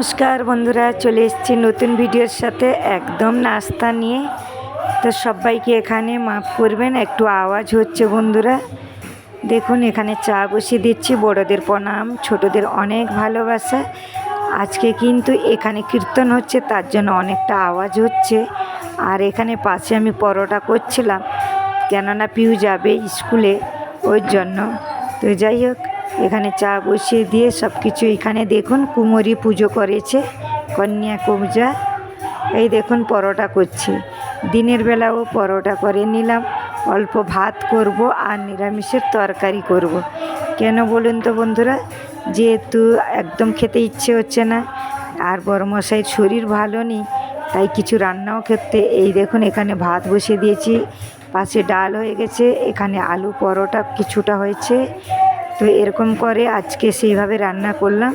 নমস্কার বন্ধুরা, চলে এসেছি নতুন ভিডিওর সাথে। একদম নাস্তা নিয়ে। তো সবাইকে এখানে মাফ করবেন, একটু আওয়াজ হচ্ছে বন্ধুরা। দেখুন, এখানে চা বসিয়ে দিচ্ছি, বড়দের প্রণাম, ছোটদের অনেক ভালোবাসা। আজকে কিন্তু এখানে কীর্তন হচ্ছে, তার জন্য অনেকটা আওয়াজ হচ্ছে। আর এখানে পাশে আমি পরোটা করছিলাম, কেননা পিউ যাবে স্কুলে, ওই জন্য। তো যাই হোক এখানে চা বসিয়ে দিয়ে সব কিছু এখানে দেখুন কুমোরি পুজো করেছে, কন্যা পূজা এই দেখুন, পরোটা করছি। দিনের বেলাও পরোটা করে নিলাম। অল্প ভাত করব আর নিরামিষের তরকারি করব। কেন বলুন তো বন্ধুরা, যেহেতু একদম খেতে ইচ্ছে হচ্ছে না, আর বড়মশাইয়ের শরীর ভালো নেই, তাই কিছু রান্নাও করতে। এই দেখুন, এখানে ভাত বসিয়ে দিয়েছি। পাশে ডাল হয়ে গেছে, এখানে আলু পরোটা কিছুটা হয়েছে। তো এরকম করে আজকে সেইভাবে রান্না করলাম।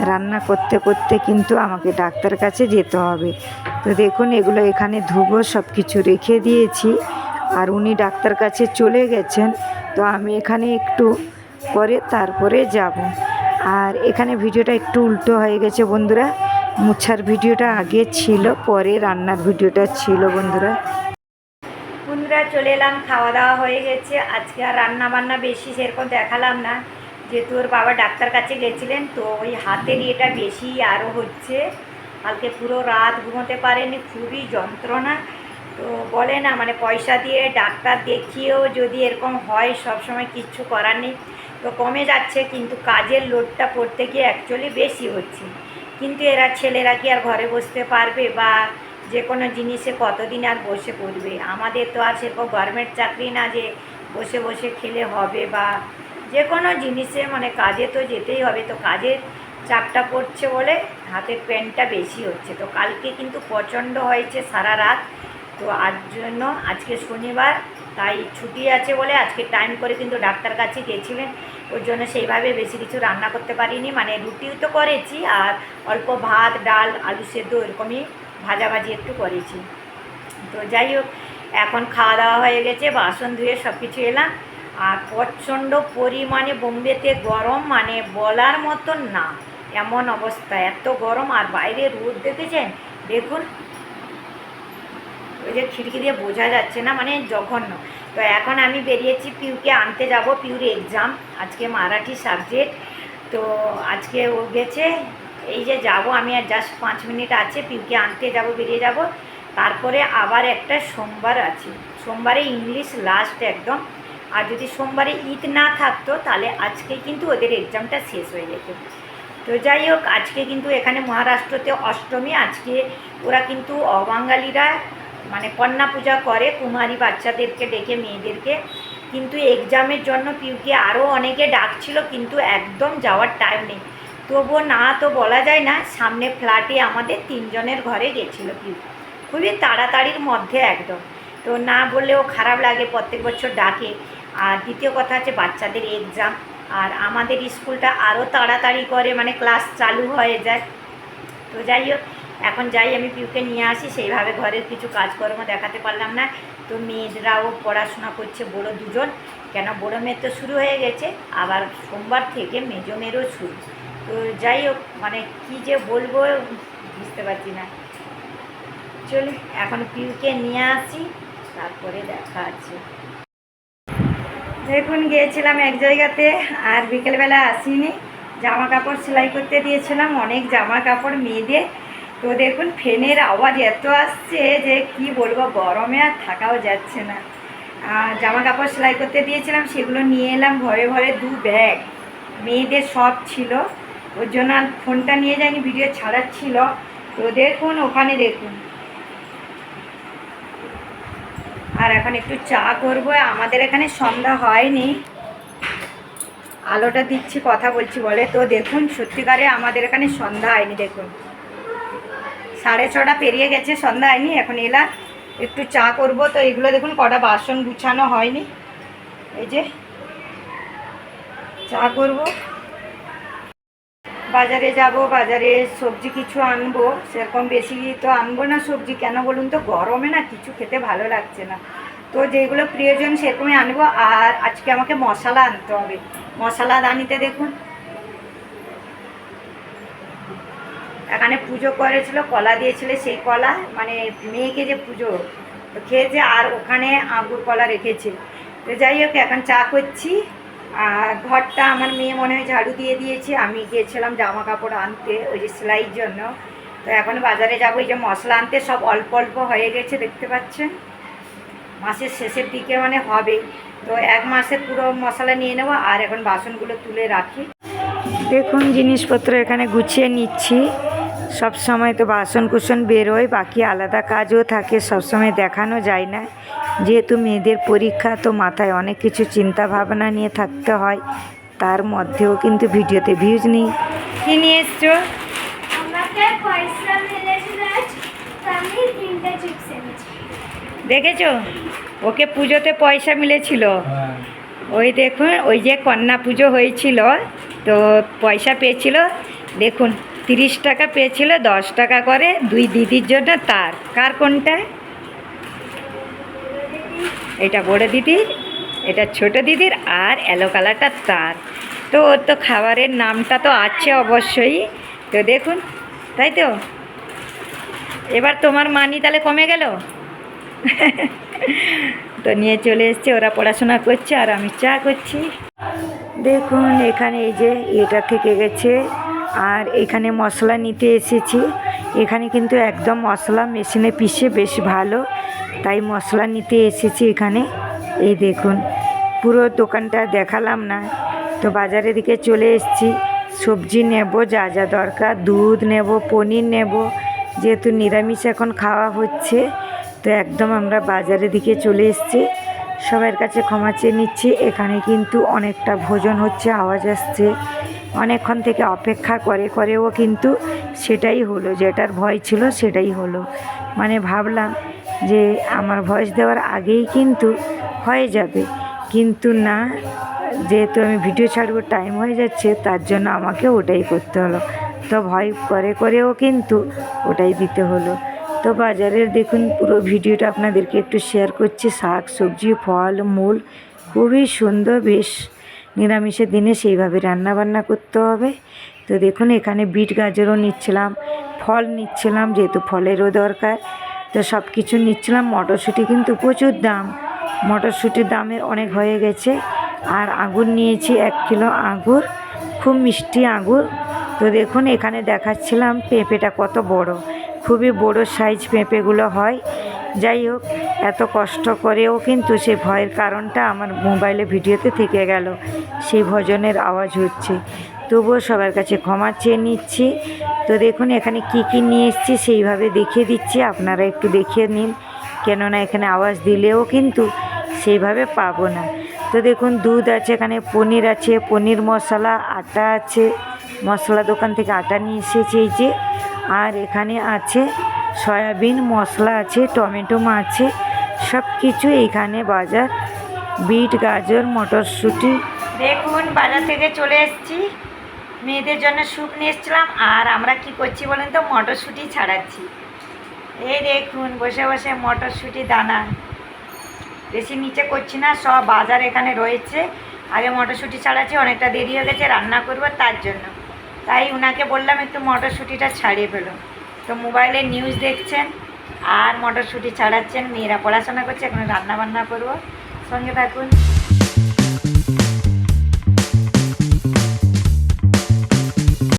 রান্না করতে করতে কিন্তু আমাকে ডাক্তার কাছে যেতে হবে। তো দেখুন, এগুলো এখানে ধুবো সব কিছু রেখে দিয়েছি। আর উনি ডাক্তার কাছে চলে গেছেন। তো আমি এখানে একটু পরে, তারপরে যাব। আর এখানে ভিডিওটা একটু উল্টো হয়ে গেছে বন্ধুরা। মুছার ভিডিওটা আগে ছিল, পরে রান্নার ভিডিওটা ছিল বন্ধুরা। বন্ধুরা চলে এলাম, খাওয়া দাওয়া হয়ে গেছে। আজকে আর রান্না বান্না বেশি সেরকম দেখালাম না। যেহেতু ওর বাবা ডাক্তার কাছে গেছিলেন, তো ওই হাতের এটা বেশি আরও হচ্ছে। কালকে পুরো রাত ঘুমোতে পারেনি, খুবই যন্ত্রণা। তো বলে না মানে পয়সা দিয়ে ডাক্তার দেখিয়েও যদি এরকম হয় সব সময় কিচ্ছু করার নেই। তো কমে যাচ্ছে, কিন্তু কাজের লোডটা পড়তে গিয়ে অ্যাকচুয়ালি বেশি হচ্ছে। কিন্তু এরা ছেলেরা কি আর ঘরে বসতে পারবে বা যে কোনো জিনিসে কতদিন আর বসে পড়বে? আমাদের তো আর সেরকম গভর্নমেন্ট চাকরি না যে বসে বসে খেলে হবে বা যে কোনো জিনিসে মানে কাজে তো যেতেই হবে। তো কাজের চাপটা পড়ছে বলে হাতের পেনটা বেশি হচ্ছে। তো কালকে কিন্তু প্রচণ্ড হয়েছে সারা রাত। তো আর জন্য আজকে শনিবার, তাই ছুটি আছে বলে আজকে টাইম করে কিন্তু ডাক্তার কাছে গেছিলেন। ওর জন্য সেইভাবে বেশি কিছু রান্না করতে পারিনি। মানে রুটিও তো করেছি আর অল্প ভাত, ডাল, আলু সেদ্ধ এরকমই ভাজাভাজি একটু করেছি। তো যাই হোক এখন খাওয়া দাওয়া হয়ে গেছে, বাসন ধুয়ে সব কিছু এলাম। আর প্রচণ্ড পরিমাণে বোম্বেতে গরম মানে বলার মতন না। এমন অবস্থা, এত গরম। আর বাইরে রোদ দেখেছেন? দেখুন। ওই যে খিড়কি দিয়ে বোঝা যাচ্ছে না মানে জঘন্য। তো এখন আমি বেরিয়েছি পিউকে আনতে যাব, পিউর এক্সাম, আজকে মারাঠি সাবজেক্ট। তো আজকে ও গেছে এই যে যাব, আমি আর জাস্ট পাঁচ মিনিট আছে, পিউকে আনতে যাব, বেরিয়ে যাব। তারপরে আবার একটা সোমবার আছে। সোমবারে ইংলিশ লাস্ট একদম। আর যদি সোমবারে ঈদ না থাকতো, তাহলে আজকে কিন্তু ওদের এক্সামটা শেষ হয়ে যেত। তো যাই হোক, আজকে কিন্তু এখানে মহারাষ্ট্রতে অষ্টমী, আজকে ওরা কিন্তু অবাঙালিরা মানে কন্যা পূজা করে কুমারী বাচ্চাদেরকে ডেকে মেয়েদেরকে। কিন্তু এক্সামের জন্য পিউকে আরও অনেকে ডাকছিল, কিন্তু একদম যাওয়ার টাইম নেই। তবুও না তো বলা যায় না, সামনে ফ্ল্যাটে আমাদের তিনজনের ঘরে গেছিল পিউ খুবই তাড়াতাড়ির মধ্যে একদম। তো না বললেও খারাপ লাগে, প্রত্যেক বছর ডাকে। আর দ্বিতীয় কথা হচ্ছে বাচ্চাদের এক্সাম আর আমাদের স্কুলটা আরও তাড়াতাড়ি করে মানে ক্লাস চালু হয়ে যায়। তো যাই হোক, এখন যাই আমি পিউকে নিয়ে আসি, সেইভাবে ঘরের কিছু কাজকর্ম দেখাতে পারলাম না। তো মেয়েরাও পড়াশোনা করছে, বড় দুজন। কেন বড়ো মেয়ের তো শুরু হয়ে গেছে, আবার সোমবার থেকে মেজো মেয়েরও শুরু। তো যাই হোক মানে কী যে বলব বুঝতে পারছি না। চলি এখন পিউকে নিয়ে আসি, তারপরে দেখা আছে। দেখুন, গিয়েছিলাম এক জায়গাতে, আর বিকেলবেলা আসিনি। জামা কাপড় সেলাই করতে দিয়েছিলাম, অনেক জামা কাপড় মেয়েদের। তো দেখুন, ফ্যানের আওয়াজ এত আসছে যে কি বলব, গরমে আর থাকাও যাচ্ছে না। জামা কাপড় সেলাই করতে দিয়েছিলাম, সেগুলো নিয়ে এলাম, ঘরে ঘরে দু ব্যাগ। মেয়েদের সব ছিল। ওর জন্য আর ফোনটা নিয়ে যাইনি ভিডিও ছাড়াচ্ছিল। তো দেখুন, ওখানে দেখুন। আর এখন একটু চা করব, আমাদের এখানে সন্ধ্যা হয়নি। আলোটা দিচ্ছি, কথা বলছি, বলে তো দেখুন, সত্যিকারে আমাদের এখানে সন্ধ্যা হয়নি, দেখুন। সাড়ে ছটা পেরিয়ে গেছে, সন্ধ্যা হয়নি, এখন এলা একটু চা করব। তো এগুলো দেখুন, কটা বাসন গুছানো হয়নি। এই যে, চা করব। বাজারে যাব, বাজারে সবজি কিছু আনব, সেরকম বেশি তো আনব না সবজি। কেন বলুন তো, গরমে না কিছু খেতে ভালো লাগছে না। তো যেগুলো প্রয়োজন সেরকমই আনব। আর আজকে আমাকে মশলা আনতে হবে। মশলা দানিতে দেখুন। এখানে পুজো করেছিল, কলা দিয়েছিল সেই কলা। মানে মেয়েকে যে পুজো খেয়েছে, আর ওখানে আঙুর কলা রেখেছে। তো যাই হোক, এখন চা করছি। ঘরটা আমার মেয়ে মনে হয় ঝাড়ু দিয়ে দিয়েছে। আমি গিয়েছিলাম জামা কাপড় আনতে, ওই যে সেলাইয়ের জন্য। তো এখন বাজারে যাব, এই যে মশলা আনতে, সব অল্প অল্প হয়ে গেছে, দেখতে পাচ্ছেন? মাসের শেষের দিকে মানে হবে। তো এক মাসের পুরো মশলা নিয়ে নেব, আর এখন বাসনগুলো তুলে রাখি। দেখুন, জিনিসপত্র এখানে গুছিয়ে নিচ্ছি। সব সময় তো বাসন কুসন বেরোয় বাকি আলাদা কাজও থাকে সব সময় দেখানো যায় না। যেহেতু মেয়েদের পরীক্ষা তো মাথায় অনেক কিছু চিন্তা ভাবনা নিয়ে থাকতে হয়। তার মধ্যেও কিন্তু ভিডিওতে ভিউজ নেই। কি নিয়ে এসছো? আমাকে পয়সা মিলেছিল আজ আমি তিনটে চিপস এনেছি। দেখেছ? ওকে পুজোতে পয়সা মিলেছিল। ওই দেখুন ওই যে কন্যা পুজো হয়েছিল তো পয়সা পেয়েছিল। দেখুন তিরিশ টাকা পেয়েছিল, দশ টাকা করে, দুই দিদির জন্য তার। কার কোনটা? এটা বড় দিদির, এটা ছোট দিদির, আর এলো কালারটা তার। তো ওর তো খাবারের নামটা তো আছে অবশ্যই। তো দেখুন, তাই তো? এবার তোমার মানি তাহলে কমে গেল? তো নিয়ে চলে এসছে, ওরা পড়াশোনা করছে, আর আমি চা করছি। দেখুন, এখানে এই যে এটা থেকে গেছে। আর এখানে মশলা নিতে এসেছি। এখানে কিন্তু একদম মশলা মেশিনে পিষে বেশ ভালো, তাই মশলা নিতে এসেছি এখানে। এই দেখুন, পুরো দোকানটা দেখালাম না, তো বাজারের দিকে চলে এসেছি। সবজি নেব, যা যা দরকার, দুধ নেব, পনির নেব, যেহেতু নিরামিষ এখন খাওয়া হচ্ছে, তো একদম আমরা বাজারের দিকে চলে এসেছি। সবার কাছে ক্ষমা চেয়ে নিচ্ছি, এখানে কিন্তু অনেকটা ভোজন হচ্ছে, আওয়াজ আসছে। অনেকক্ষণ থেকে অপেক্ষা করে করেও কিন্তু সেটাই হলো, যেটার ভয় ছিল সেটাই হলো। মানে ভাবলাম যে আমার ভয়েস দেওয়ার আগেই কিন্তু হয়ে যাবে। কিন্তু না, যেহেতু আমি ভিডিও ছাড়বো টাইম হয়ে যাচ্ছে, তার জন্য আমাকে ওটাই করতে হলো। তো ভয় করে করেও কিন্তু ওটাই দিতে হলো। তো বাজারের দেখুন, পুরো ভিডিওটা আপনাদেরকে একটু শেয়ার করছি। শাক, সবজি, ফল, মূল, খুবই সুন্দর, বেশ নিরামিষের দিনে সেইভাবে রান্না বান্না করতে হবে। তো দেখুন, এখানে বিট গাজরও নিচ্ছিলাম, ফল নিচ্ছিলাম, যেহেতু ফলেরও দরকার। তো সব কিছু নিচ্ছিলাম, মটরশুঁটি কিন্তু প্রচুর দাম। মটরশুঁটির দামের অনেক হয়ে গেছে। আর আঙুর নিয়েছি এক কিলো আঙুর, খুব মিষ্টি আঙুর। তো দেখুন, এখানে দেখাচ্ছিলাম পেঁপেটা কত বড়। খুবই বড় সাইজ পেঁপেগুলো হয়। যাই হোক এত কষ্ট করেও কিন্তু সেই ভয়ের কারণটা আমার মোবাইলে ভিডিওতে থেকে গেল। সেই ভজনের আওয়াজ হচ্ছে। তবুও সবার কাছে ক্ষমা চেয়ে নিচ্ছি। তো দেখুন, এখানে কি কি নিয়ে এসেছি সেইভাবে দেখিয়ে দিচ্ছি। আপনারা একটু দেখিয়ে নিন। কেননা এখানে আওয়াজ দিলেও কিন্তু সেইভাবে পাবো না। তো দেখুন, দুধ আছে এখানে, পনির আছে, পনির মশলা, আটা আছে। মশলা দোকান থেকে আটা নিয়ে এসেছি এই যে। আর এখানে আছে, সয়াবিন মশলা আছে, টমেটো আছে। সব কিছু এইখানে বাজার, বিট, গাজর, মটরশুঁটি। দেখুন, বাজার থেকে চলে এসেছি। মেয়েদের জন্য স্যুপ নিয়ে এসেছিলাম, আর আমরা কি করছি বলেন তো? মটরশুঁটি ছাড়াচ্ছি। এই দেখুন, বসে বসে মটরশুঁটি, দানা। বেশি নিচে করছি না, সব বাজার এখানে রয়েছে। আগে মটরশুঁটি ছাড়াচ্ছি, অনেকটা দেরি হয়ে গেছে, রান্না করব তার জন্য। তাই উনাকে বললাম, একটু মটরশুঁটিটা ছাড়িয়ে ফেলো তো মোবাইলে নিউজ দেখছেন আর মটরশুঁটি ছাড়াচ্ছেন মেয়েরা পড়াশোনা করছে এখন রান্না বান্না করব। সঙ্গে থাকুন।